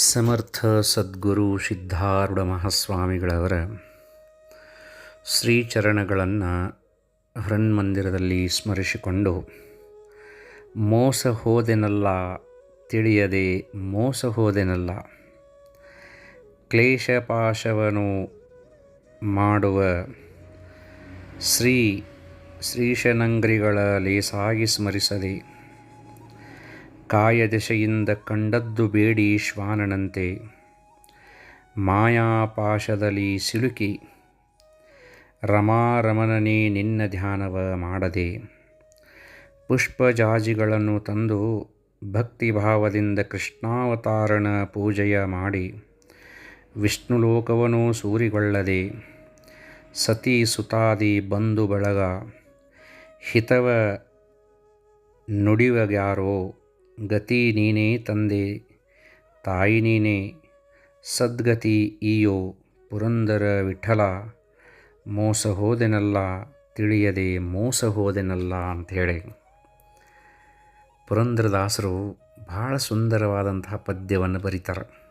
ಸಮರ್ಥ ಸದ್ಗುರು ಸಿದ್ಧಾರೂಢ ಮಹಾಸ್ವಾಮಿಗಳವರ ಶ್ರೀಚರಣಗಳನ್ನು ಹೃನ್ಮಂದಿರದಲ್ಲಿ ಸ್ಮರಿಸಿಕೊಂಡು, ಮೋಸ ಹೋದೆನಲ್ಲ ತಿಳಿಯದೆ ಮೋಸ ಹೋದೆನಲ್ಲ, ಕ್ಲೇಶಪಾಶವನು ಮಾಡುವ ಶ್ರೀ ಶ್ರೀಶನಂಗ್ರಿಗಳ ಲೇಸಾಗಿ ಸ್ಮರಿಸದೆ ಕಾಯದೆಶೆಯಿಂದ ಕಂಡದ್ದು ಬೇಡಿ ಶ್ವಾನನಂತೆ. ಮಾಯಾಪಾಶದಲ್ಲಿ ಸಿಲುಕಿ, ರಮಾರಮಣನೇ ನಿನ್ನ ಧ್ಯಾನವ ಮಾಡದೆ. ಪುಷ್ಪಜಾಜಿಗಳನ್ನು ತಂದು ಭಕ್ತಿಭಾವದಿಂದ ಕೃಷ್ಣಾವತಾರನ ಪೂಜೆಯ ಮಾಡಿ, ವಿಷ್ಣುಲೋಕವನು ಸೂರಿಗೊಳ್ಳದೆ. ಸತಿ ಸುತಾದಿ ಬಂಧು ಬಳಗ, ಹಿತವ ನುಡಿವಗ್ಯಾರೋ ಗತಿ ನೀನೇ ತಂದೆ, ತಾಯಿ ನೀನೇ, ಸದ್ಗತಿ ಈಯೋ ಪುರಂದರ ವಿಠಲ, ಮೋಸ ಹೋದೆನಲ್ಲ ತಿಳಿಯದೆ ಮೋಸ ಹೋದೆನಲ್ಲ ಅಂಥೇಳಿ. ಪುರಂದರದಾಸರು ಭಾಳ ಸುಂದರವಾದಂತಹ ಪದ್ಯವನ್ನು ಬರೀತಾರೆ.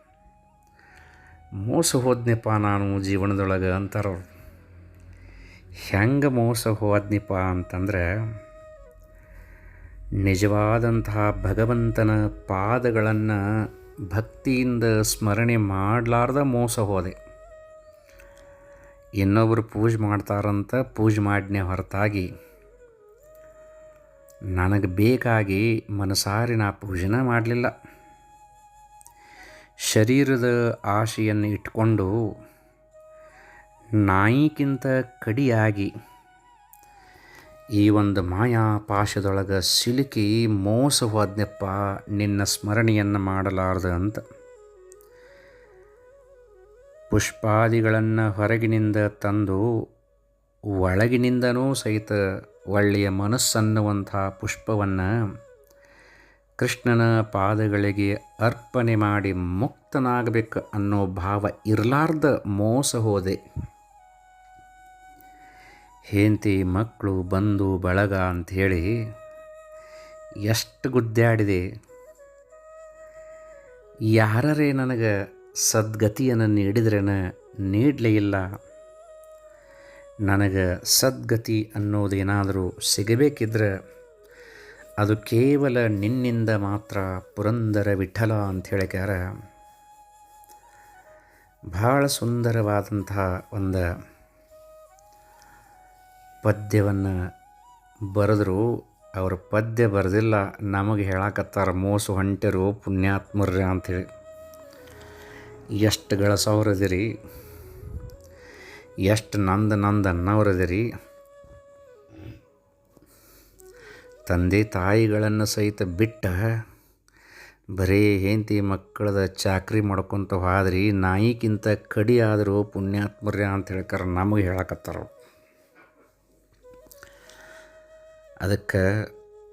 ಮೋಸ ಹೋದ್ನೆಪ್ಪ ನಾನು ಜೀವನದೊಳಗೆ ಅಂತಾರವ್ರು. ಹೆಂಗೆ ಮೋಸ ಹೋದ್ನಿಪ್ಪ ಅಂತಂದ್ರೆ ನಿಜವಾದಂತಹ ಭಗವಂತನ ಪಾದಗಳನ್ನು ಭಕ್ತಿಯಿಂದ ಸ್ಮರಣೆ ಮಾಡಲಾರ್ದ ಮೋಸ ಹೋದೆ. ಇನ್ನೊಬ್ಬರು ಪೂಜೆ ಮಾಡ್ತಾರಂತ ಪೂಜೆ ಮಾಡಿನೇ ಹೊರತಾಗಿ ನನಗೆ ಬೇಕಾಗಿ ಮನಸಾರಿ ನಾ ಪೂಜೆನ ಮಾಡಲಿಲ್ಲ. ಶರೀರದ ಆಶೆಯನ್ನು ಇಟ್ಕೊಂಡು ನಾಯಿಗಿಂತ ಕಡಿಯಾಗಿ ಈ ಒಂದು ಮಾಯಾ ಪಾಶದೊಳಗೆ ಸಿಲುಕಿ ಮೋಸ ಹೋದ್ನೆಪ್ಪ ನಿನ್ನ ಸ್ಮರಣೆಯನ್ನು ಮಾಡಲಾರ್ದ ಅಂತ. ಪುಷ್ಪಾದಿಗಳನ್ನು ಹೊರಗಿನಿಂದ ತಂದು ಒಳಗಿನಿಂದನೂ ಸಹಿತ ಒಳ್ಳೆಯ ಮನಸ್ಸನ್ನುವಂಥ ಪುಷ್ಪವನ್ನು ಕೃಷ್ಣನ ಪಾದಗಳಿಗೆ ಅರ್ಪಣೆ ಮಾಡಿ ಮುಕ್ತನಾಗಬೇಕು ಅನ್ನೋ ಭಾವ ಇರಲಾರ್ದ ಮೋಸ ಹೋದೆ. ಹೆಂಡತಿ ಮಕ್ಕಳು ಬಂದು ಬಳಗ ಅಂಥೇಳಿ ಎಷ್ಟು ಗುದ್ದಾಡಿದೆ. ಯಾರರೇ ನನಗೆ ಸದ್ಗತಿಯನ್ನು ನೀಡಿದ್ರೇನ ನೀಡಲೇ ಇಲ್ಲ. ನನಗೆ ಸದ್ಗತಿ ಅನ್ನೋದೇನಾದರೂ ಸಿಗಬೇಕಿದ್ರೆ ಅದು ಕೇವಲ ನಿನ್ನಿಂದ ಮಾತ್ರ ಪುರಂದರ ವಿಠಲ ಅಂತ ಹೇಳಿಕಾರ ಭಾಳ ಸುಂದರವಾದಂತಹ ಒಂದು ಪದ್ಯವನ್ನು ಬರೆದ್ರು ಅವ್ರ ಪದ್ಯ ಬರೆದಿಲ್ಲ, ನಮಗೆ ಹೇಳಕತ್ತಾರ ಮೋಸು ಹೊಂಟರು ಪುಣ್ಯಾತ್ಮರ್ಯ ಅಂಥೇಳಿ. ಎಷ್ಟು ಗಳಸವ್ರದಿರಿ ಎಷ್ಟು ನಂದ ನಂದ ಅನ್ನವ್ರದಿರಿ ತಂದೆ ತಾಯಿಗಳನ್ನು ಸಹಿತ ಬಿಟ್ಟ ಬರೀ ಹೆಂಡತಿ ಮಕ್ಕಳದ ಚಾಕ್ರಿ ಮಾಡ್ಕೊತ ಹೋದ್ರಿ ನಾಯಿಗಿಂತ ಕಡಿ ಆದರೂ ಪುಣ್ಯಾತ್ಮರ್ಯ ಅಂತ ಹೇಳ್ಕಾರ ನಮಗೆ ಹೇಳಕತ್ತಾರ ಅದಕ್ಕೆ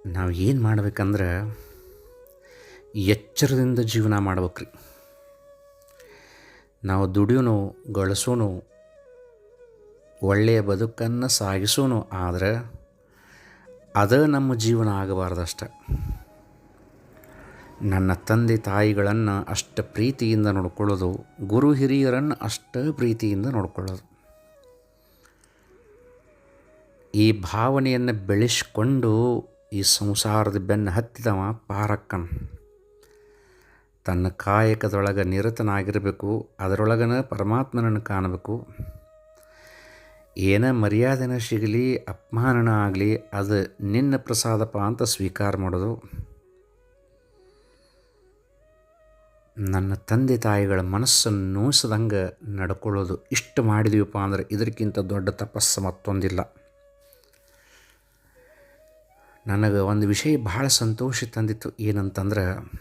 ನಾವು ಏನು ಮಾಡ್ಬೇಕಂದ್ರೆ ಎಚ್ಚರದಿಂದ ಜೀವನ ಮಾಡ್ಬೇಕ್ರಿ ನಾವು ದುಡಿಯೋನು, ಗಳಿಸೋನು, ಒಳ್ಳೆಯ ಬದುಕನ್ನು ಸಾಗಿಸೋನು ಆದರೆ ಅದ ನಮ್ಮ ಜೀವನ ಆಗಬಾರ್ದಷ್ಟ ನನ್ನ ತಂದೆ ತಾಯಿಗಳನ್ನು ಅಷ್ಟು ಪ್ರೀತಿಯಿಂದ ನೋಡ್ಕೊಳ್ಳೋದು, ಗುರು ಹಿರಿಯರನ್ನು ಅಷ್ಟು ಪ್ರೀತಿಯಿಂದ ನೋಡ್ಕೊಳ್ಳೋದು. ಈ ಭಾವನೆಯನ್ನು ಬೆಳೆಸ್ಕೊಂಡು ಈ ಸಂಸಾರದ ಬೆನ್ನು ಹತ್ತಿದವ ಪಾರಕ್ಕನ್. ತನ್ನ ಕಾಯಕದೊಳಗೆ ನಿರತನಾಗಿರಬೇಕು, ಅದರೊಳಗನ ಪರಮಾತ್ಮನನ್ನು ಕಾಣಬೇಕು. ಏನ ಮರ್ಯಾದೆನ ಸಿಗಲಿ, ಅಪಮಾನನ ಆಗಲಿ, ಅದು ನಿನ್ನ ಪ್ರಸಾದಪ್ಪ ಅಂತ ಸ್ವೀಕಾರ ಮಾಡೋದು. ನನ್ನ ತಂದೆ ತಾಯಿಗಳ ಮನಸ್ಸನ್ನು ನೋಯಿಸದಂಗೆ ನಡ್ಕೊಳ್ಳೋದು ಇಷ್ಟು ಮಾಡಿದೀವಪ್ಪ ಅಂದರೆ ಇದಕ್ಕಿಂತ ದೊಡ್ಡ ತಪಸ್ಸು ಮತ್ತೊಂದಿಲ್ಲ. ನನಗೆ ಒಂದು ವಿಷಯ ಭಾಳ ಸಂತೋಷ ತಂದಿತ್ತು. ಏನಂತಂದ್ರೆ,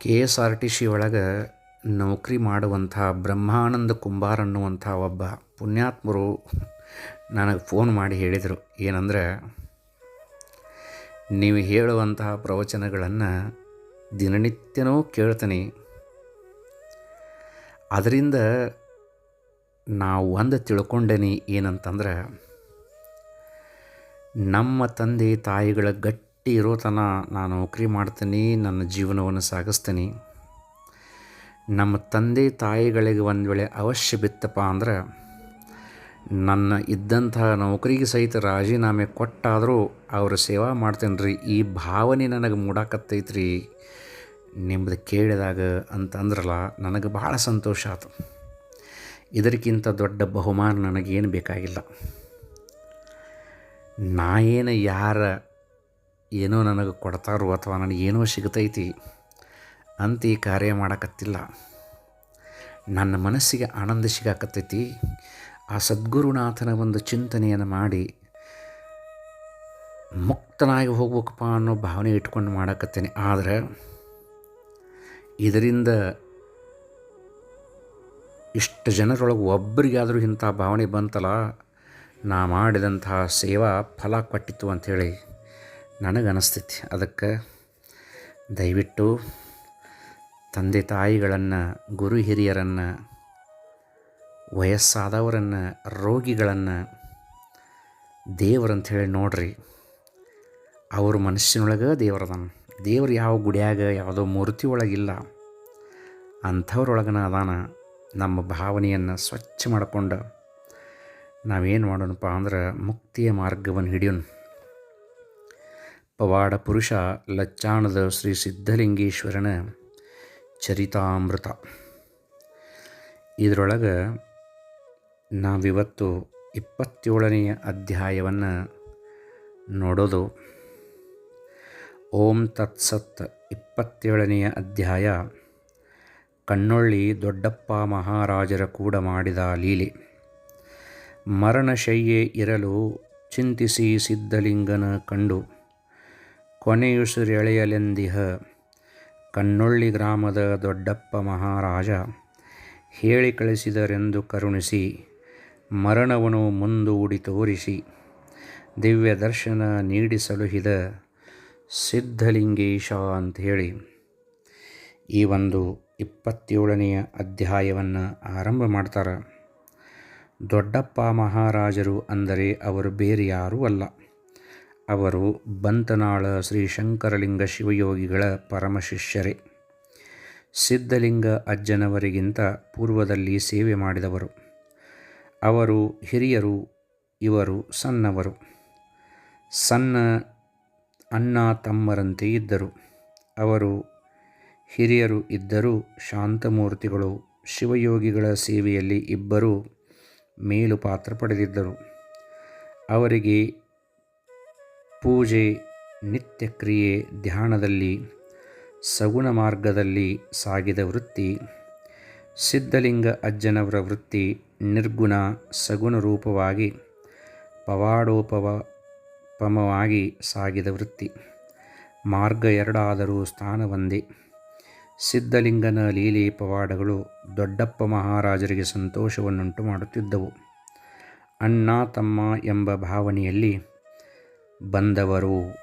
K S R T C ಒಳಗೆ ನೌಕರಿ ಮಾಡುವಂಥ, ಬ್ರಹ್ಮಾನಂದ ಕುಂಬಾರ್ ಅನ್ನುವಂಥ ಒಬ್ಬ ಪುಣ್ಯಾತ್ಮರು ನನಗೆ ಫೋನ್ ಮಾಡಿ ಹೇಳಿದರು. ಏನಂದರೆ, ನೀವು ಹೇಳುವಂತಹ ಪ್ರವಚನಗಳನ್ನು ದಿನನಿತ್ಯನೂ ಕೇಳ್ತೀನಿ. ಅದರಿಂದ ನಾವು ಒಂದು ತಿಳ್ಕೊಂಡೇನಿ ಏನಂತಂದ್ರೆ ನಮ್ಮ ತಂದೆ ತಾಯಿಗಳ ಗಟ್ಟಿ ಇರೋತನ ಇರೋ ತನ ನಾನು ನೌಕರಿ ಮಾಡ್ತೀನಿ, ನನ್ನ ಜೀವನವನ್ನು ಸಾಗಿಸ್ತೀನಿ. ನಮ್ಮ ತಂದೆ ತಾಯಿಗಳಿಗೆ ಒಂದು ವೇಳೆ ಅವಶ್ಯ ಬಿತ್ತಪ್ಪ ಅಂದ್ರೆ, ನನ್ನ ಇದ್ದಂತಹ ನೌಕರಿಗೆ ಸಹಿತ ರಾಜೀನಾಮೆ ಕೊಟ್ಟಾದರೂ ಅವರ ಸೇವಾ ಮಾಡ್ತೇನೆ ರೀ ಈ ಭಾವನೆ ನನಗೆ ಮೂಡಾಕತ್ತೈತ್ರಿ. ನಿಮ್ಮದು ಕೇಳಿದಾಗ ಅಂತಂದ್ರಲ್ಲ ನನಗೆ ಭಾಳ ಸಂತೋಷ ಆಯ್ತು ಇದಕ್ಕಿಂತ ದೊಡ್ಡ ಬಹುಮಾನ ನನಗೇನು ಬೇಕಾಗಿಲ್ಲ. ನಾ ಏನು ಯಾರ ಏನೋ ನನಗೆ ಕೊಡ್ತಾರೋ ಅಥವಾ ನನಗೇನೋ ಸಿಗ್ತೈತಿ ಅಂತ ಈ ಕಾರ್ಯ ಮಾಡಕತ್ತಿಲ್ಲ. ನನ್ನ ಮನಸ್ಸಿಗೆ ಆನಂದ ಸಿಗಾಕತ್ತೈತಿ. ಆ ಸದ್ಗುರುನಾಥನ ಒಂದು ಚಿಂತನೆಯನ್ನು ಮಾಡಿ ಮುಕ್ತನಾಗಿ ಹೋಗ್ಬೇಕಪ್ಪ ಅನ್ನೋ ಭಾವನೆ ಇಟ್ಕೊಂಡು ಮಾಡಕತ್ತೇನೆ. ಆದರೆ ಇದರಿಂದ ಇಷ್ಟು ಜನರೊಳಗೆ ಒಬ್ಬರಿಗಾದರೂ ಇಂಥ ಭಾವನೆ ಬಂತಲ್ಲ. ನಾ ಮಾಡಿದಂತಹ ಸೇವಾ ಫಲ ಕೊಟ್ಟಿತ್ತು ಅಂಥೇಳಿ ನನಗೆ ಅನಿಸ್ತೈತಿ ಅದಕ್ಕೆ ದಯವಿಟ್ಟು ತಂದೆ ತಾಯಿಗಳನ್ನು, ಗುರು ಹಿರಿಯರನ್ನು, ವಯಸ್ಸಾದವರನ್ನು, ರೋಗಿಗಳನ್ನು ದೇವರಂಥೇಳಿ ನೋಡ್ರಿ. ಅವ್ರ ಮನಸ್ಸಿನೊಳಗೆ ದೇವರದಾನ ದೇವ್ರು ಯಾವ ಗುಡಿಯಾಗ, ಯಾವುದೋ ಮೂರ್ತಿ ಒಳಗಿಲ್ಲ ಅಂಥವ್ರೊಳಗನ ಅದಾನ ನಮ್ಮ ಭಾವನೆಯನ್ನು ಸ್ವಚ್ಛ ಮಾಡಿಕೊಂಡು ನಾವೇನು ಮಾಡೋಣಪ್ಪ ಅಂದ್ರೆ ಮುಕ್ತಿಯ ಮಾರ್ಗವನ್ನು ಹಿಡಿಯೋಣ. ಪವಾಡ ಪುರುಷ ಲಚ್ಚಾಣದ ಶ್ರೀ ಸಿದ್ಧಲಿಂಗೇಶ್ವರನ ಚರಿತಾಮೃತ. ಇದರೊಳಗೆ ನಾವಿವತ್ತು ಇಪ್ಪತ್ತೇಳನೆಯ ಅಧ್ಯಾಯವನ್ನು ನೋಡೋದು. ಓಂ ತತ್ಸತ್ ಇಪ್ಪತ್ತೇಳನೆಯ ಅಧ್ಯಾಯ, ಕಣ್ಣೊಳ್ಳಿ ದೊಡ್ಡಪ್ಪ ಮಹಾರಾಜರ ಕೂಡ ಮಾಡಿದ ಲೀಲೆ. ಮರಣಶಯ್ಯೆ ಇರಲು ಚಿಂತಿಸಿ ಸಿದ್ಧಲಿಂಗನ ಕಂಡು ಕೊನೆಯುಸಿರೆಳೆಯಲೆಂದಿಹ ಕಣ್ಣೊಳ್ಳಿ ಗ್ರಾಮದ ದೊಡ್ಡಪ್ಪ ಮಹಾರಾಜ ಹೇಳಿ ಕಳಿಸಿದರೆಂದು ಕರುಣಿಸಿ ಮರಣವನು ಮುಂದೂಡಿ ತೋರಿಸಿ, ದಿವ್ಯ ದರ್ಶನ ನೀಡಿ ಸಲುಹಿದ ಸಿದ್ಧಲಿಂಗೇಶ ಅಂಥೇಳಿ. ಈ ಒಂದು ಇಪ್ಪತ್ತೇಳನೆಯ ಅಧ್ಯಾಯವನ್ನು ಆರಂಭ ಮಾಡ್ತಾರೆ. ದೊಡ್ಡಪ್ಪ ಮಹಾರಾಜರು ಅಂದರೆ ಅವರು ಬೇರೆ ಯಾರೂ ಅಲ್ಲ. ಅವರು ಬಂತನಾಳ ಶ್ರೀ ಶಂಕರಲಿಂಗ ಶಿವಯೋಗಿಗಳ ಪರಮಶಿಷ್ಯರೇ. ಸಿದ್ಧಲಿಂಗ ಅಜ್ಜನವರಿಗಿಂತ ಪೂರ್ವದಲ್ಲಿ ಸೇವೆ ಮಾಡಿದವರು. ಅವರು ಹಿರಿಯರು, ಇವರು ಸಣ್ಣವರು. ಸಣ್ಣ ಅಣ್ಣ ತಮ್ಮರಂತೆ ಇದ್ದರು. ಅವರು ಹಿರಿಯರು ಇದ್ದರೂ ಶಾಂತಮೂರ್ತಿಗಳು, ಶಿವಯೋಗಿಗಳ ಸೇವೆಯಲ್ಲಿ ಇಬ್ಬರೂ ಮೇಲು ಪಾತ್ರ ಪಡೆದಿದ್ದರು. ಅವರಿಗೆ ಪೂಜೆ ನಿತ್ಯಕ್ರಿಯೆ ಧ್ಯಾನದಲ್ಲಿ, ಸಗುಣ ಮಾರ್ಗದಲ್ಲಿ ಸಾಗಿದ ವೃತ್ತಿ, ಸಿದ್ಧಲಿಂಗ ಅಜ್ಜನವರ ವೃತ್ತಿ, ನಿರ್ಗುಣ ಸಗುಣ ರೂಪವಾಗಿ, ಪವಾಡೋಪವ ಪಮವಾಗಿ ಸಾಗಿದ ವೃತ್ತಿ. ಮಾರ್ಗ ಎರಡಾದರೂ ಸ್ಥಾನ ಒಂದೇ ಸಿದ್ಧಲಿಂಗನ ಲೀಲೆ ಪವಾಡಗಳು ದೊಡ್ಡಪ್ಪ ಮಹಾರಾಜರಿಗೆ ಸಂತೋಷವನ್ನುಂಟು ಮಾಡುತ್ತಿದ್ದವು. ಅಣ್ಣ, ತಮ್ಮ ಎಂಬ ಭಾವನೆಯಲ್ಲಿ ಬಂದವರು,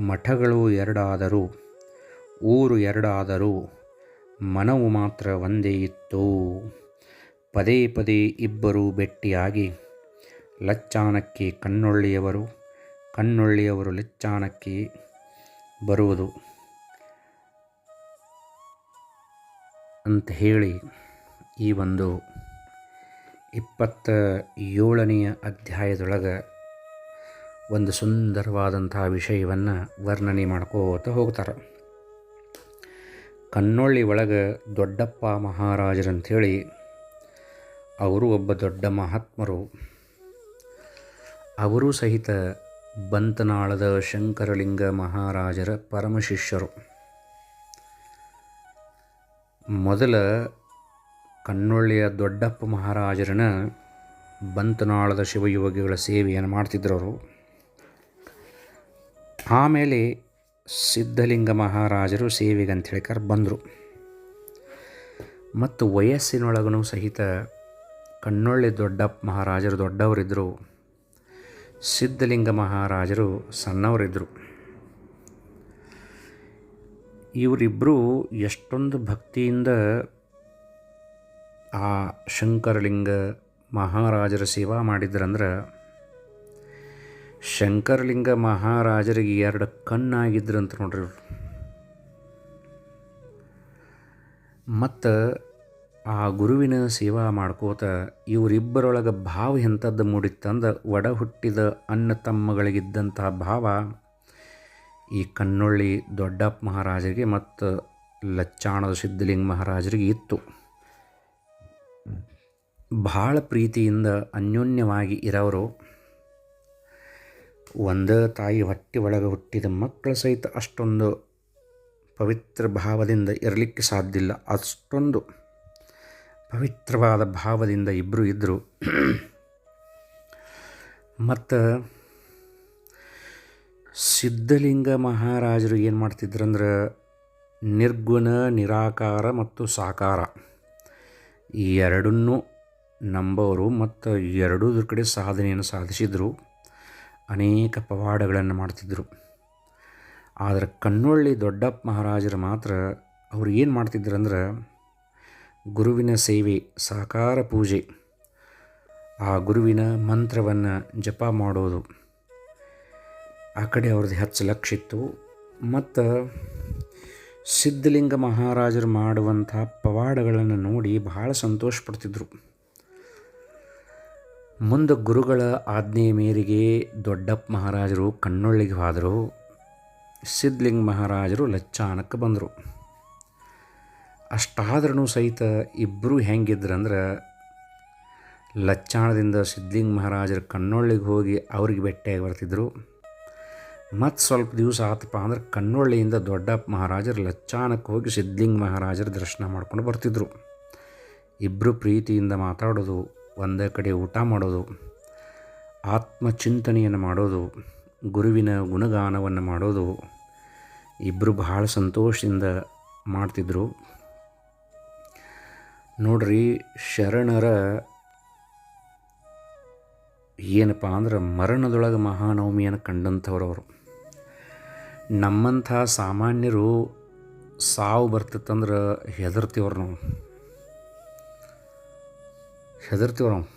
ಮಠಗಳು ಎರಡಾದರೂ, ಊರು ಎರಡಾದರೂ ಮನವು ಮಾತ್ರ ಒಂದೇ ಇತ್ತು. ಪದೇ ಪದೇ ಇಬ್ಬರು ಭೆಟ್ಟಿಯಾಗಿ ಲಚ್ಚಾನಕ್ಕೆ ಕಣ್ಣೊಳ್ಳಿಯವರು ಕಣ್ಣೊಳ್ಳಿಯವರು ಲಚ್ಚಾನಕ್ಕೆ ಬರುವುದು. ಅಂತ ಹೇಳಿ ಈ ಒಂದು ಇಪ್ಪತ್ತ ಏಳನೆಯ ಅಧ್ಯಾಯದೊಳಗೆ ಒಂದು ಸುಂದರವಾದಂತಹ ವಿಷಯವನ್ನು ವರ್ಣನೆ ಮಾಡ್ಕೋತ ಹೋಗ್ತಾರೆ. ಕನ್ನೊಳ್ಳಿ ಒಳಗೆ ದೊಡ್ಡಪ್ಪ ಮಹಾರಾಜರಂಥೇಳಿ ಅವರು ಒಬ್ಬ ದೊಡ್ಡ ಮಹಾತ್ಮರು. ಅವರೂ ಸಹಿತ ಬಂತನಾಳದ ಶಂಕರಲಿಂಗ ಮಹಾರಾಜರ ಪರಮ ಶಿಷ್ಯರು ಮೊದಲ ಕನ್ನೊಳ್ಳಿಯ ದೊಡ್ಡಪ್ಪ ಮಹಾರಾಜರನ್ನ ಬಂತನಾಳದ ಶಿವಯೋಗಿಗಳ ಸೇವೆಯನ್ನು ಮಾಡ್ತಿದ್ರು ಅವರು ಆಮೇಲೆ ಸಿದ್ಧಲಿಂಗ ಮಹಾರಾಜರು ಸೇವೆಗೆ ಅಂತ ಹೇಳ್ಕರ್ ಬಂದರು. ಮತ್ತು ವಯಸ್ಸಿನೊಳಗೂ ಸಹಿತ ಕಣ್ಣೊಳ್ಳಿ ದೊಡ್ಡಪ್ಪ ಮಹಾರಾಜರು ದೊಡ್ಡವರಿದ್ದರು ಸಿದ್ಧಲಿಂಗ ಮಹಾರಾಜರು ಸಣ್ಣವರಿದ್ದರು ಇವರಿಬ್ಬರು ಎಷ್ಟೊಂದು ಭಕ್ತಿಯಿಂದ ಆ ಶಂಕರಲಿಂಗ ಮಹಾರಾಜರ ಸೇವಾ ಮಾಡಿದ್ರಂದ್ರೆ, ಶಂಕರಲಿಂಗ ಮಹಾರಾಜರಿಗೆ ಎರಡು ಕಣ್ಣಾಗಿದ್ರು ಅಂತ ನೋಡ್ರಿ ಇವರು. ಮತ್ತು ಆ ಗುರುವಿನ ಸೇವಾ ಮಾಡ್ಕೋತ ಇವರಿಬ್ಬರೊಳಗೆ ಭಾವ ಎಂಥದ್ದು ಮೂಡಿತ್ತಂದ ಒಡ ಹುಟ್ಟಿದ ಅನ್ನ ತಮ್ಮಗಳಿಗಿದ್ದಂತಹ ಭಾವ ಈ ಕನ್ನೊಳ್ಳಿ ದೊಡ್ಡಪ್ಪ ಮಹಾರಾಜರಿಗೆ ಮತ್ತು ಲಚ್ಚಾಣದ ಸಿದ್ಧಲಿಂಗ ಮಹಾರಾಜರಿಗೆ ಇತ್ತು. ಭಾಳ ಪ್ರೀತಿಯಿಂದ ಅನ್ಯೋನ್ಯವಾಗಿ ಇರೋರು ಒಂದೇ ತಾಯಿ ಹೊಟ್ಟೆ ಒಳಗೆ ಹುಟ್ಟಿದ ಮಕ್ಕಳು ಸಹಿತ ಅಷ್ಟೊಂದು ಪವಿತ್ರ ಭಾವದಿಂದ ಇರಲಿಕ್ಕೆ ಸಾಧ್ಯ ಇಲ್ಲ ಅಷ್ಟೊಂದು ಪವಿತ್ರವಾದ ಭಾವದಿಂದ ಇಬ್ಬರು ಇದ್ದರು ಮತ್ತು ಸಿದ್ಧಲಿಂಗ ಮಹಾರಾಜರು ಏನು ಮಾಡ್ತಿದ್ರಂದ್ರೆ, ನಿರ್ಗುಣ, ನಿರಾಕಾರ ಮತ್ತು ಸಾಕಾರ. ಈ ಎರಡನ್ನೂ ನಂಬೋರು ಮತ್ತು ಎರಡೂದ್ರ ಕಡೆ ಸಾಧನೆಯನ್ನು ಸಾಧಿಸಿದರು. ಅನೇಕ ಪವಾಡಗಳನ್ನು ಮಾಡ್ತಿದ್ದರು ಆದರೆ ಕಣ್ಣೊಳ್ಳಿ ದೊಡ್ಡಪ್ಪ ಮಹಾರಾಜರು ಮಾತ್ರ ಅವರು ಏನು ಮಾಡ್ತಿದ್ರಂದ್ರೆ, ಗುರುವಿನ ಸೇವೆ, ಸಾಕಾರ ಪೂಜೆ, ಆ ಗುರುವಿನ ಮಂತ್ರವನ್ನು ಜಪ ಮಾಡೋದು. ಆ ಕಡೆ ಅವ್ರದ್ದು ಹೆಚ್ಚು ಲಕ್ಷ ಇತ್ತು. ಮತ್ತು ಸಿದ್ಧಲಿಂಗ ಮಹಾರಾಜರು ಮಾಡುವಂಥ ಪವಾಡಗಳನ್ನು ನೋಡಿ ಬಹಳ ಸಂತೋಷ ಪಡ್ತಿದ್ರು ಮುಂದೆ ಗುರುಗಳ ಆಜ್ಞೆಯ ಮೇರೆಗೆ ದೊಡ್ಡಪ್ಪ ಮಹಾರಾಜರು ಕಣ್ಣೊಳ್ಳಿಗೆ ಹೋದರು. ಸಿದ್ಧಲಿಂಗ ಮಹಾರಾಜರು ಲಚ್ಚಾನಕ್ಕೆ ಬಂದರು. ಅಷ್ಟಾದ್ರೂ ಸಹಿತ ಇಬ್ಬರು ಹೆಂಗಿದ್ರಂದ್ರೆ ಲಚ್ಚಾಣದಿಂದ ಸಿದ್ಧಲಿಂಗ ಮಹಾರಾಜರು ಕಣ್ಣೊಳ್ಳಿಗೆ ಹೋಗಿ ಅವ್ರಿಗೆ ಭೇಟಿಯಾಗಿ ಬರ್ತಿದ್ರು. ಮತ್ತು ಸ್ವಲ್ಪ ದಿವಸ ಆತಪ್ಪ ಅಂದ್ರೆ ಕಣ್ಣೊಳ್ಳಿಯಿಂದ ದೊಡ್ಡಪ್ಪ ಮಹಾರಾಜರು ಲಚ್ಚಾನಕ್ಕೆ ಹೋಗಿ ಸಿದ್ಧಲಿಂಗ ಮಹಾರಾಜರ ದರ್ಶನ ಮಾಡ್ಕೊಂಡು ಬರ್ತಿದ್ರು. ಇಬ್ಬರು ಪ್ರೀತಿಯಿಂದ ಮಾತಾಡೋದು, ಒಂದೇ ಕಡೆ ಊಟ ಮಾಡೋದು, ಆತ್ಮಚಿಂತನೆಯನ್ನು ಮಾಡೋದು, ಗುರುವಿನ ಗುಣಗಾನವನ್ನು ಮಾಡೋದು ಇಬ್ಬರು ಬಹಳ ಸಂತೋಷದಿಂದ ಮಾಡ್ತಿದ್ರು. ನೋಡ್ರಿ, ಶರಣರ ಏನಪ್ಪ ಅಂದ್ರೆ ಮರಣದೊಳಗೆ ಮಹಾನವಮಿಯನ್ನು ಕಂಡಂಥವ್ರವರು. ನಮ್ಮಂಥ ಸಾಮಾನ್ಯರು ಸಾವು ಬರ್ತಿತ್ತಂದ್ರೆ ಹೆದರ್ತೀವ್ರು ನಾವು. ಹೆದರ್ತೀವ್ರು ನಾವು.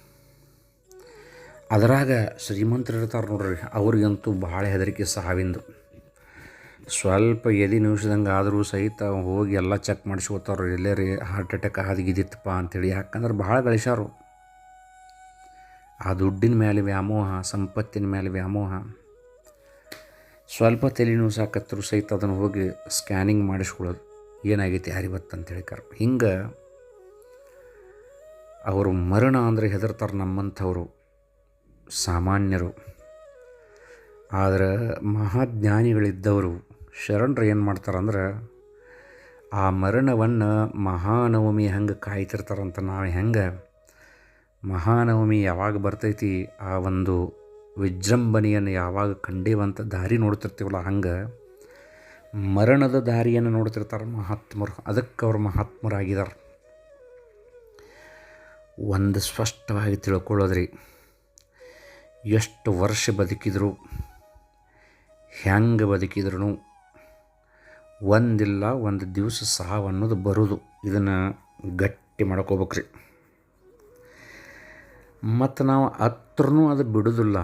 ಅದರಾಗ ಶ್ರೀಮಂತರು ಇರ್ತಾರೆ ನೋಡ್ರಿ, ಅವ್ರಿಗಂತೂ ಭಾಳ ಹೆದರಿಕೆ ಸಾವಿಂದು. ಸ್ವಲ್ಪ ಎದೆ ನಿಮಿಷದಂಗೆ ಆದರೂ ಸಹಿತ ಹೋಗಿ ಎಲ್ಲ ಚೆಕ್ ಮಾಡಿಸ್ಕೋತಾರ ಎಲ್ಲೇ ರೀ ಹಾರ್ಟ್ ಅಟ್ಯಾಕ್ ಆದಿಗಿದಿತ್ತಪ್ಪ ಅಂಥೇಳಿ ಯಾಕಂದ್ರೆ ಭಾಳ ಗಳಿಸ್ಯಾರು ಆ ದುಡ್ಡಿನ ಮೇಲೆ ವ್ಯಾಮೋಹ, ಸಂಪತ್ತಿನ ಮೇಲೆ ವ್ಯಾಮೋಹ. ಸ್ವಲ್ಪ ತಲೆನೋವು ಸಾಕತ್ತರು ಸಹಿತ ಅದನ್ನು ಹೋಗಿ ಸ್ಕ್ಯಾನಿಂಗ್ ಮಾಡಿಸ್ಕೊಳ್ಳೋದು. ಏನಾಗೈತಿ ಯಾರಿವತ್ತು ಅಂತ ಹೇಳ್ಕಾರ. ಹಿಂಗೆ ಅವರು ಮರಣ ಅಂದರೆ ಹೆದರ್ತಾರೆ ನಮ್ಮಂಥವರು, ಸಾಮಾನ್ಯರು. ಆದರೆ ಮಹಾಜ್ಞಾನಿಗಳಿದ್ದವರು ಶರಣರು ಏನು ಮಾಡ್ತಾರಂದ್ರೆ ಆ ಮರಣವನ್ನು ಮಹಾನವಮಿ ಹೆಂಗೆ ಕಾಯ್ತಿರ್ತಾರಂತ ನಾವು ಹೆಂಗೆ, ಮಹಾನವಮಿ ಯಾವಾಗ ಬರ್ತೈತಿ ಆ ಒಂದು ವಿಜೃಂಭಣೆಯನ್ನು ಯಾವಾಗ ಕಂಡೇವಂತ ದಾರಿ ನೋಡ್ತಿರ್ತೀವಲ್ಲ ಹಂಗೆ ಮರಣದ ದಾರಿಯನ್ನು ನೋಡ್ತಿರ್ತಾರೆ ಮಹಾತ್ಮರು. ಅದಕ್ಕೆ ಅವರು ಮಹಾತ್ಮರಾಗಿದ್ದಾರೆ ಒಂದು ಸ್ಪಷ್ಟವಾಗಿ ತಿಳ್ಕೊಳ್ಳೋದ್ರಿ. ಎಷ್ಟು ವರ್ಷ ಬದುಕಿದ್ರು, ಹೆಂಗೆ ಬದುಕಿದ್ರು ಒಂದಿಲ್ಲ, ಒಂದು ದಿವಸ ಸಾವು ಅನ್ನೋದು ಬರೋದು. ಇದನ್ನು ಗಟ್ಟಿ ಮಾಡ್ಕೋಬೇಕ್ರಿ. ಮತ್ತು ನಾವು ಹತ್ರೂ ಅದು ಬಿಡೋದಿಲ್ಲ.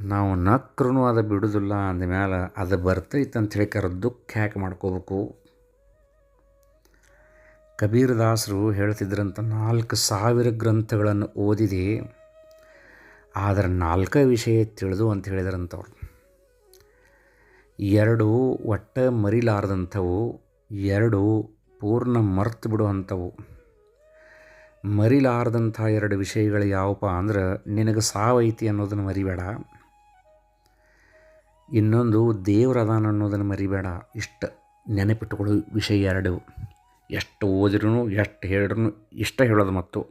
ನಾವು ನಕ್ರೂ ಅದು ಬಿಡೋದಿಲ್ಲ ಅಂದಮೇಲೆ ಅದು ಬರ್ತೈತೆ ಅಂತ ಹೇಳ್ಕಾರ ದುಃಖ ಯಾಕೆ ಮಾಡ್ಕೋಬೇಕು? ಕಬೀರದಾಸರು ಹೇಳ್ತಿದ್ರಂಥ ನಾಲ್ಕು ಸಾವಿರ ಗ್ರಂಥಗಳನ್ನು ಓದಿದೆ. ಆದರೆ ನಾಲ್ಕ ವಿಷಯ ತಿಳಿದು ಅಂತ ಹೇಳಿದ್ರಂಥವ್ರು ಎರಡು ಒಟ್ಟ ಮರಿಲಾರ್ದಂಥವು, ಎರಡು ಪೂರ್ಣ ಮರ್ತು ಬಿಡುವಂಥವು. ಮರಿಲಾರ್ದಂಥ ಎರಡು ವಿಷಯಗಳು ಯಾವಪ್ಪ ಅಂದ್ರೆ ನಿನಗೆ ಸಾವೈತಿ ಅನ್ನೋದನ್ನು ಮರಿಬೇಡ. ಇನ್ನೊಂದು ದೇವ್ರದಾನ ಅನ್ನೋದನ್ನು ಮರಿಬೇಡ. ಇಷ್ಟು ನೆನಪಿಟ್ಟುಕೊಳ್ಳೋ ವಿಷಯ ಎರಡು. ಎಷ್ಟು ಓದಿರೂ ಎಷ್ಟು ಹೇಳಿದ್ರು ಇಷ್ಟ ಹೇಳೋದು ಮತ್ತು.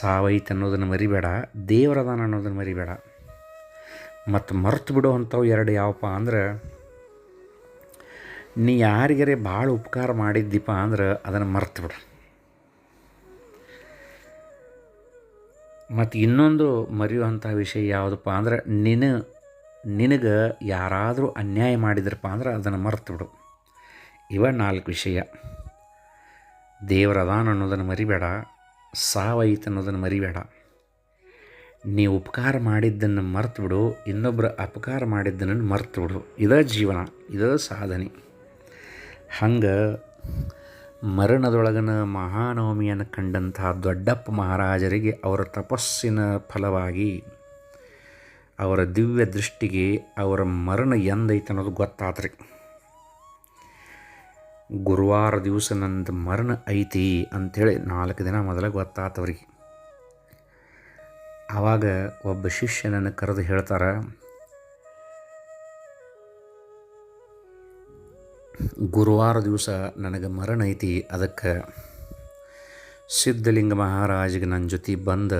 ಸಾವೈತಿ ಅನ್ನೋದನ್ನು ಮರಿಬೇಡ ದೇವ್ರದಾನ ಅನ್ನೋದನ್ನು ಮರಿಬೇಡ. ಮತ್ತು ಮರ್ತು ಬಿಡುವಂಥವು ಎರಡು ಯಾವಪ್ಪ ಅಂದ್ರೆ, ನೀ ಯಾರಿಗರೆ ಭಾಳ ಉಪಕಾರ ಮಾಡಿದ್ದೀಪ ಅಂದ್ರೆ ಅದನ್ನು ಮರ್ತು ಬಿಡು. ಮತ್ತು ಇನ್ನೊಂದು ಮರೆಯುವಂಥ ವಿಷಯ ಯಾವುದಪ್ಪ ಅಂದ್ರೆ ನಿನ ನಿನಗೆ ಯಾರಾದರೂ ಅನ್ಯಾಯ ಮಾಡಿದ್ರಪ್ಪ ಅಂದ್ರೆ ಅದನ್ನು ಮರೆತುಬಿಡು. ಇವ ನಾಲ್ಕು ವಿಷಯ. ದೇವರದಾನ ಅನ್ನೋದನ್ನು ಮರಿಬೇಡ ಸಾವೈತೆ ಅನ್ನೋದನ್ನು ಮರಿಬೇಡ. ನೀವು ಉಪಕಾರ ಮಾಡಿದ್ದನ್ನು ಮರೆತುಬಿಡು ಇನ್ನೊಬ್ಬರ ಅಪಕಾರ ಮಾಡಿದ್ದನ್ನು ಮರೆತುಬಿಡು. ಇದೇ ಜೀವನ, ಇದೇ ಸಾಧನೆ. ಹಂಗೆ ಮರಣದೊಳಗನ ಮಹಾನವಮಿಯನ್ನು ಕಂಡಂತಹ ದೊಡ್ಡಪ್ಪ ಮಹಾರಾಜರಿಗೆ ಅವರ ತಪಸ್ಸಿನ ಫಲವಾಗಿ ಅವರ ದಿವ್ಯ ದೃಷ್ಟಿಗೆ ಅವರ ಮರಣ ಎಂದೈತೆ ಅನ್ನೋದು ಗೊತ್ತಾತ್ರಿ. ಗುರುವಾರ ದಿವಸ ನಂದು ಮರಣ ಐತಿ ಅಂಥೇಳಿ ನಾಲ್ಕು ದಿನ ಮೊದಲ ಗೊತ್ತಾತವ್ರಿಗೆ ಆವಾಗ ಒಬ್ಬ ಶಿಷ್ಯನನ್ನು ಕರೆದು ಹೇಳ್ತಾರೆ ಗುರುವಾರ ದಿವಸ ನನಗೆ ಮರಣ ಐತಿ. ಅದಕ್ಕೆ ಸಿದ್ಧಲಿಂಗ ಮಹಾರಾಜಿಗೆ ನನ್ನ ಜೊತೆ ಬಂದ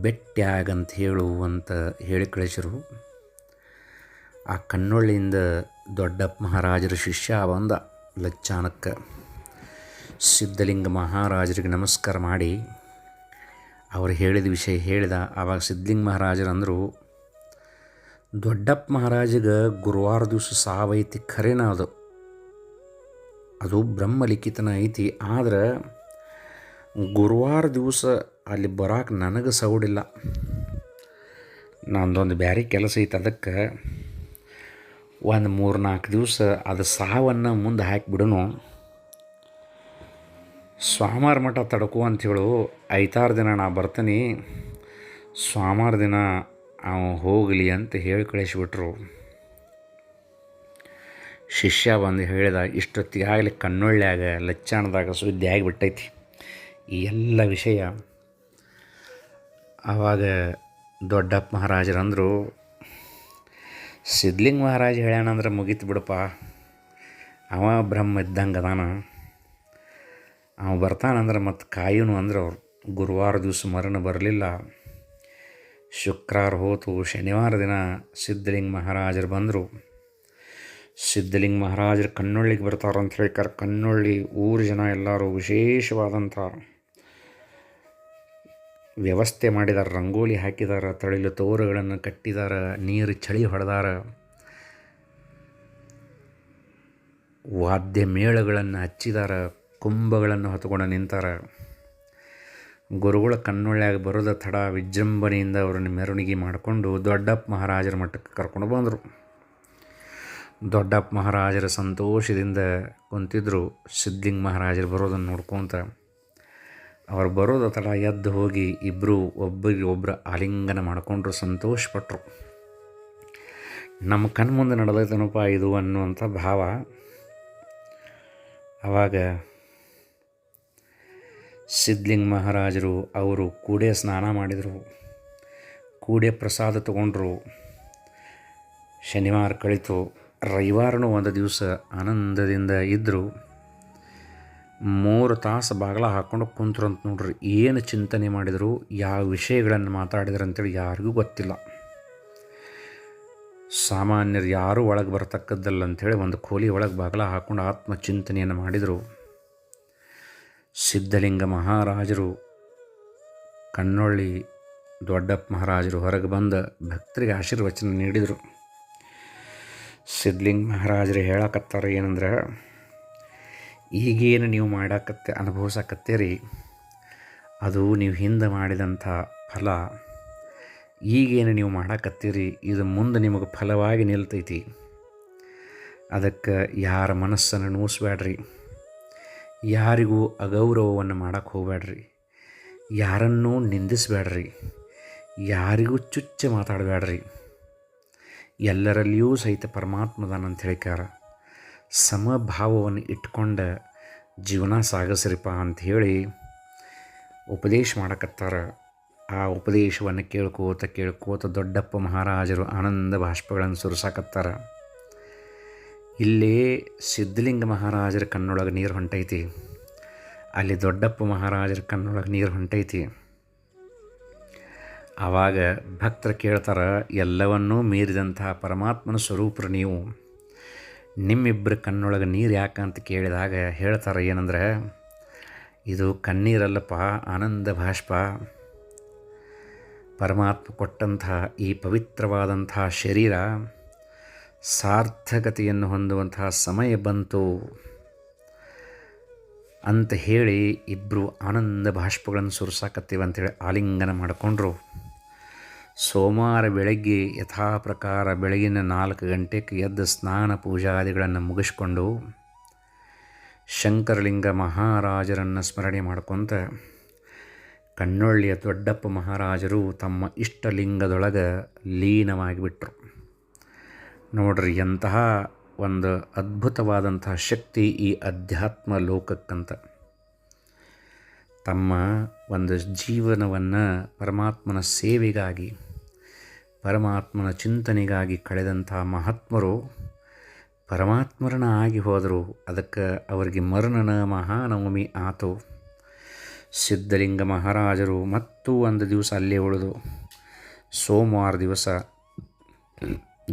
ಬೆಟ್ಟ್ಯಾಗಂತ ಹೇಳು ಅಂತ ಹೇಳಿ ಕಳಿಸಿರು. ಆ ಕಣ್ಣೊಳ್ಳಿಯಿಂದ ದೊಡ್ಡಪ್ಪ ಮಹಾರಾಜರ ಶಿಷ್ಯ ಬಂದ ಲಚ್ಚಾನಕ್ಕೆ. ಸಿದ್ಧಲಿಂಗ ಮಹಾರಾಜರಿಗೆ ನಮಸ್ಕಾರ ಮಾಡಿ. ಅವರು ಹೇಳಿದ ವಿಷಯ ಹೇಳಿದ. ಆವಾಗ ಸಿದ್ಧಲಿಂಗ ಮಹಾರಾಜರು ಅಂದರು ದೊಡ್ಡಪ್ಪ ಮಹಾರಾಜಿಗೆ ಗುರುವಾರ ದಿವಸ ಸಾವೈತಿ ಖರೇನ ಅದು? ಅದು ಬ್ರಹ್ಮಲಿಖಿತನ ಐತಿ. ಆದ್ರೆ ಗುರುವಾರ ದಿವಸ ಅಲ್ಲಿ ಬರೋಕೆ ನನಗೆ ಸೌಡಿಲ್ಲ ನಂದೊಂದು ಬ್ಯಾರೆ ಕೆಲಸ ಐತೆ ಅದಕ್ಕೆ. ಒಂದು ಮೂರು ನಾಲ್ಕು ದಿವಸ ಅದು ಸಾವನ್ನು ಮುಂದೆ ಹಾಕಿಬಿಡೋನು ಸ್ವಾಮಾರ ಮಠ ತಡ್ಕೋ ಅಂಥೇಳು ಐತಾರು ದಿನ ನಾ ಬರ್ತೀನಿ, ಸ್ವಾಮಾರ ದಿನ ಅವ ಹೋಗಲಿ ಅಂತ ಹೇಳಿ ಕಳಿಸಿಬಿಟ್ರು. ಶಿಷ್ಯ ಬಂದು ಹೇಳಿದ, ಇಷ್ಟೊತ್ತಿಗೆ ಆಗಲಿ ಕಣ್ಣೊಳ್ಳ್ಯಾಗ ಲಚ್ಚಾಣದಾಗ ಸುದ್ದಿ ಆಗಿಬಿಟ್ಟೈತಿ. ಈ ಎಲ್ಲ ವಿಷಯ ಆವಾಗ ದೊಡ್ಡಪ್ಪ ಮಹಾರಾಜರಂದರು, ಸಿದ್ಲಿಂಗ್ ಮಹಾರಾಜ ಹೇಳ್ಯಾನಂದ್ರೆ ಮುಗೀತು ಬಿಡಪ್ಪ. ಅವ ಬ್ರಹ್ಮ ಇದ್ದಂಗೆ ಅದಾನ. ಅವ ಬರ್ತಾನಂದ್ರೆ ಮತ್ತು ಕಾಯೂನು ಅಂದ್ರೆ ಅವ್ರು. ಗುರುವಾರ ದಿವಸ ಮರಣ ಬರಲಿಲ್ಲ. ಶುಕ್ರವಾರ ಹೋತು. ಶನಿವಾರ ದಿನ ಸಿದ್ಧಲಿಂಗ ಮಹಾರಾಜರು ಬಂದರು. ಸಿದ್ಧಲಿಂಗ ಮಹಾರಾಜರು ಕಣ್ಣೊಳ್ಳಿಗೆ ಬರ್ತಾರೆ ಅಂತ ಹೇಳ್ತಾರೆ ಕಣ್ಣೊಳ್ಳಿ ಊರು ಜನ ಎಲ್ಲರೂ ವಿಶೇಷವಾದಂಥ ವ್ಯವಸ್ಥೆ ಮಾಡಿದಾರೆ, ರಂಗೋಲಿ ಹಾಕಿದ್ದಾರೆ ತಳಿಲು ತೋರುಗಳನ್ನು ಕಟ್ಟಿದ್ದಾರೆ ನೀರು ಚಳಿ ಹೊಡೆದಾರ. ವಾದ್ಯ ಮೇಳಗಳನ್ನು ಹಚ್ಚಿದಾರ, ಕುಂಭಗಳನ್ನು ಹೊತ್ಕೊಂಡು ನಿಂತಾರ. ಗುರುಗಳ ಕಣ್ಣೊಳ್ಳ್ಯಾಗ ಬರೋದ ತಡ ವಿಜೃಂಭಣೆಯಿಂದ ಅವರನ್ನು ಮೆರವಣಿಗೆ ಮಾಡಿಕೊಂಡು ದೊಡ್ಡಪ್ಪ ಮಹಾರಾಜರ ಮಟ್ಟಕ್ಕೆ ಕರ್ಕೊಂಡು ಬಂದರು. ದೊಡ್ಡಪ್ಪ ಮಹಾರಾಜರ ಸಂತೋಷದಿಂದ ಕುಂತಿದ್ರು ಸಿದ್ಧಿಂಗ್ ಮಹಾರಾಜರು ಬರೋದನ್ನು ನೋಡ್ಕೊತ. ಅವ್ರು ಬರೋದ ತಡ ಎದ್ದು ಹೋಗಿ ಇಬ್ಬರು ಒಬ್ಬರಿಗೆ ಒಬ್ಬರು ಆಲಿಂಗನ ಮಾಡಿಕೊಂಡ್ರು ಸಂತೋಷಪಟ್ಟರು ನಮ್ಮ ಕಣ್ಮುಂದೆ ನಡೆದೈತನಪ್ಪ ಇದು ಅನ್ನುವಂಥ ಭಾವ. ಆವಾಗ ಸಿದ್ಧಲಿಂಗ್ ಮಹಾರಾಜರು ಅವರು ಕೂಡೆ ಸ್ನಾನ ಮಾಡಿದರು, ಕೂಡೆ ಪ್ರಸಾದ ತಗೊಂಡ್ರು. ಶನಿವಾರ ಕಳಿತು. ರವಿವಾರನೂ ಒಂದು ದಿವಸ ಆನಂದದಿಂದ ಇದ್ದರು ಮೂರು ತಾಸು ಬಾಗಲ ಹಾಕ್ಕೊಂಡು ಕುಂತ್ರು ಅಂತ ನೋಡ್ರಿ, ಏನು ಚಿಂತನೆ ಮಾಡಿದರು, ಯಾವ ವಿಷಯಗಳನ್ನು ಮಾತಾಡಿದ್ರು ಅಂತೇಳಿ ಯಾರಿಗೂ ಗೊತ್ತಿಲ್ಲ. ಸಾಮಾನ್ಯರು ಯಾರೂ ಒಳಗೆ ಬರತಕ್ಕದ್ದಲ್ಲ ಅಂಥೇಳಿ ಒಂದು ಕೋಲಿ ಒಳಗೆ ಬಾಗಲ ಹಾಕ್ಕೊಂಡು ಆತ್ಮಚಿಂತನೆಯನ್ನು ಮಾಡಿದರು. ಸಿದ್ಧಲಿಂಗ ಮಹಾರಾಜರು, ಕಣ್ಣೊಳ್ಳಿ ದೊಡ್ಡಪ್ಪ ಮಹಾರಾಜರು ಹೊರಗೆ ಬಂದ ಭಕ್ತರಿಗೆ ಆಶೀರ್ವಚನ ನೀಡಿದರು. ಸಿದ್ಧಲಿಂಗ ಮಹಾರಾಜರು ಹೇಳಕತ್ತಾರ ಏನಂದ್ರೆ, ಈಗೇನು ನೀವು ಮಾಡಾಕತ್ತೆ ಅನುಭವಿಸಕತ್ತೀರಿ, ಅದು ನೀವು ಹಿಂದೆ ಮಾಡಿದಂಥ ಫಲ. ಈಗೇನು ನೀವು ಮಾಡಕತ್ತೀರಿ, ಇದು ಮುಂದೆ ನಿಮಗೆ ಫಲವಾಗಿ ನಿಲ್ತೈತಿ. ಅದಕ್ಕೆ ಯಾರ ಮನಸ್ಸನ್ನು ನೋಯಿಸ್ಬೇಡ್ರಿ ಯಾರಿಗೂ ಅಗೌರವವನ್ನು ಮಾಡಕ್ಕೆ ಹೋಗಬೇಡ್ರಿ ಯಾರನ್ನೂ ನಿಂದಿಸಬೇಡ್ರಿ ಯಾರಿಗೂ ಚುಚ್ಚ ಮಾತಾಡಬೇಡ್ರಿ ಎಲ್ಲರಲ್ಲಿಯೂ ಸಹಿತ ಪರಮಾತ್ಮದಾನಂತ ಹೇಳಿಕಾರ ಸಮಭಾವವನ್ನು ಇಟ್ಕೊಂಡ ಜೀವನ ಸಾಗಿಸ್ರಿಪ್ಪ ಅಂಥೇಳಿ ಉಪದೇಶ ಮಾಡಕತ್ತಾರ. ಆ ಉಪದೇಶವನ್ನು ಕೇಳ್ಕೋತ ಕೇಳ್ಕೋತ ದೊಡ್ಡಪ್ಪ ಮಹಾರಾಜರು ಆನಂದ ಬಾಷ್ಪಗಳನ್ನು ಸುರಿಸಾಕತ್ತಾರ. ಇಲ್ಲೇ ಸಿದ್ಧಲಿಂಗ ಮಹಾರಾಜರ ಕಣ್ಣೊಳಗೆ ನೀರು ಹೊಂಟೈತಿ. ಅಲ್ಲಿ ದೊಡ್ಡಪ್ಪ ಮಹಾರಾಜರ ಕಣ್ಣೊಳಗೆ ನೀರು ಹೊಂಟೈತಿ. ಆವಾಗ ಭಕ್ತರು ಕೇಳ್ತಾರೆ, ಎಲ್ಲವನ್ನೂ ಮೀರಿದಂತಹ ಪರಮಾತ್ಮನ ಸ್ವರೂಪರು ನೀವು. ನಿಮ್ಮಿಬ್ಬರ ಕಣ್ಣೊಳಗೆ ನೀರು ಯಾಕೆ ಅಂತ ಕೇಳಿದಾಗ ಹೇಳ್ತಾರೆ ಏನಂದ್ರೆ, ಇದು ಕಣ್ಣೀರಲ್ಲಪ್ಪ, ಆನಂದ ಭಾಷ್ಪ ಪರಮಾತ್ಮ ಕೊಟ್ಟಂತಹ ಈ ಪವಿತ್ರವಾದಂತಹ ಶರೀರ ಸಾರ್ಥಕತೆಯನ್ನು ಹೊಂದುವಂತಹ ಸಮಯ ಬಂತು. ಅಂತ ಹೇಳಿ ಇಬ್ಬರು ಆನಂದ ಬಾಷ್ಪಗಳನ್ನು ಸುರಿಸಾಕತ್ತೀವಿ ಹೇಳಿ ಆಲಿಂಗನ ಮಾಡಿಕೊಂಡ್ರು. ಸೋಮವಾರ ಬೆಳಗ್ಗೆ ಯಥಾ ಪ್ರಕಾರ ಬೆಳಗಿನ ನಾಲ್ಕು ಗಂಟೆಗೆ ಎದ್ದು ಸ್ನಾನ ಪೂಜಾದಿಗಳನ್ನು ಮುಗಿಸ್ಕೊಂಡು ಶಂಕರಲಿಂಗ ಮಹಾರಾಜರನ್ನು ಸ್ಮರಣೆ ಮಾಡ್ಕೊತ ಕಣ್ಣೊಳ್ಳಿಯ ದೊಡ್ಡಪ್ಪ ಮಹಾರಾಜರು ತಮ್ಮ ಇಷ್ಟಲಿಂಗದೊಳಗೆ ಲೀನವಾಗಿಬಿಟ್ರು ನೋಡ್ರಿ ಎಂತಹ ಒಂದು ಅದ್ಭುತವಾದಂತಹ ಶಕ್ತಿ ಈ ಅಧ್ಯಾತ್ಮ ಲೋಕಕ್ಕಂತ. ತಮ್ಮ ಒಂದು ಜೀವನವನ್ನು ಪರಮಾತ್ಮನ ಸೇವೆಗಾಗಿ ಪರಮಾತ್ಮನ ಚಿಂತನೆಗಾಗಿ ಕಳೆದಂಥ ಮಹಾತ್ಮರು ಪರಮಾತ್ಮರನ ಆಗಿ ಹೋದರು. ಅದಕ್ಕೆ ಅವರಿಗೆ ಮರಣನ ಮಹಾನವಮಿ ಆತು. ಸಿದ್ಧಲಿಂಗ ಮಹಾರಾಜರು ಮತ್ತು ಒಂದು ದಿವಸ ಅಲ್ಲೇ ಉಳಿದು ಸೋಮವಾರ ದಿವಸ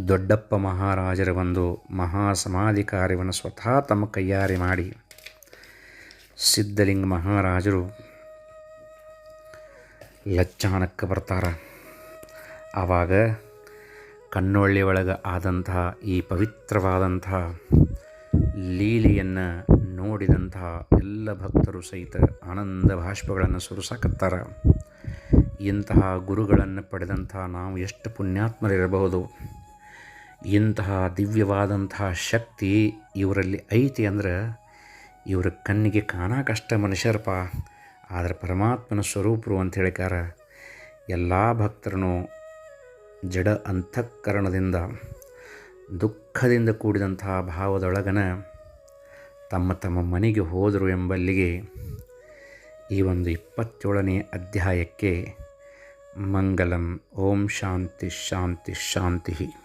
ದೊಡ್ಡಪ್ಪ ಮಹಾರಾಜರ ಒಂದು ಮಹಾ ಸಮಾಧಿ ಕಾರ್ಯವನ್ನು ಸ್ವತಃ ತಮ್ಮ ಕೈಯಾರೆ ಮಾಡಿ ಸಿದ್ಧಲಿಂಗ ಮಹಾರಾಜರು ಲಚ್ಚಾಣಕ್ಕೆ ಬರ್ತಾರೆ. ಆವಾಗ ಕಣ್ಣೊಳ್ಳಿ ಒಳಗೆ ಆದಂತಹ ಈ ಪವಿತ್ರವಾದಂಥ ಲೀಲೆಯನ್ನು ನೋಡಿದಂತಹ ಎಲ್ಲ ಭಕ್ತರು ಸಹಿತ ಆನಂದ ಭಾಷ್ಪಗಳನ್ನು ಸುರಿಸಾಕತ್ತಾರೆ. ಇಂತಹ ಗುರುಗಳನ್ನು ಪಡೆದಂತಹ ನಾವು ಎಷ್ಟು ಪುಣ್ಯಾತ್ಮರಿರಬಹುದು. ಇಂತಹ ದಿವ್ಯವಾದಂತಹ ಶಕ್ತಿ ಇವರಲ್ಲಿ ಐತಿ ಅಂದ್ರೆ ಇವರ ಕಣ್ಣಿಗೆ ಕಾಣಕಷ್ಟ ಮನುಷ್ಯರಪ್ಪ. ಆದರೆ ಪರಮಾತ್ಮನ ಸ್ವರೂಪರು ಅಂತ ಹೇಳಿಕಾರ ಎಲ್ಲ ಭಕ್ತರನ್ನು ಜಡ ಅಂತಃಕರಣದಿಂದ, ದುಃಖದಿಂದ ಕೂಡಿದಂತಹ ಭಾವದೊಳಗನ ತಮ್ಮ ತಮ್ಮ ಮನೆಗೆ ಹೋದರು ಎಂಬಲ್ಲಿಗೆ ಈ ಒಂದು ಇಪ್ಪತ್ತೇಳನೇ ಅಧ್ಯಾಯಕ್ಕೆ ಮಂಗಲಂ. ಓಂ ಶಾಂತಿ ಶಾಂತಿ ಶಾಂತಿ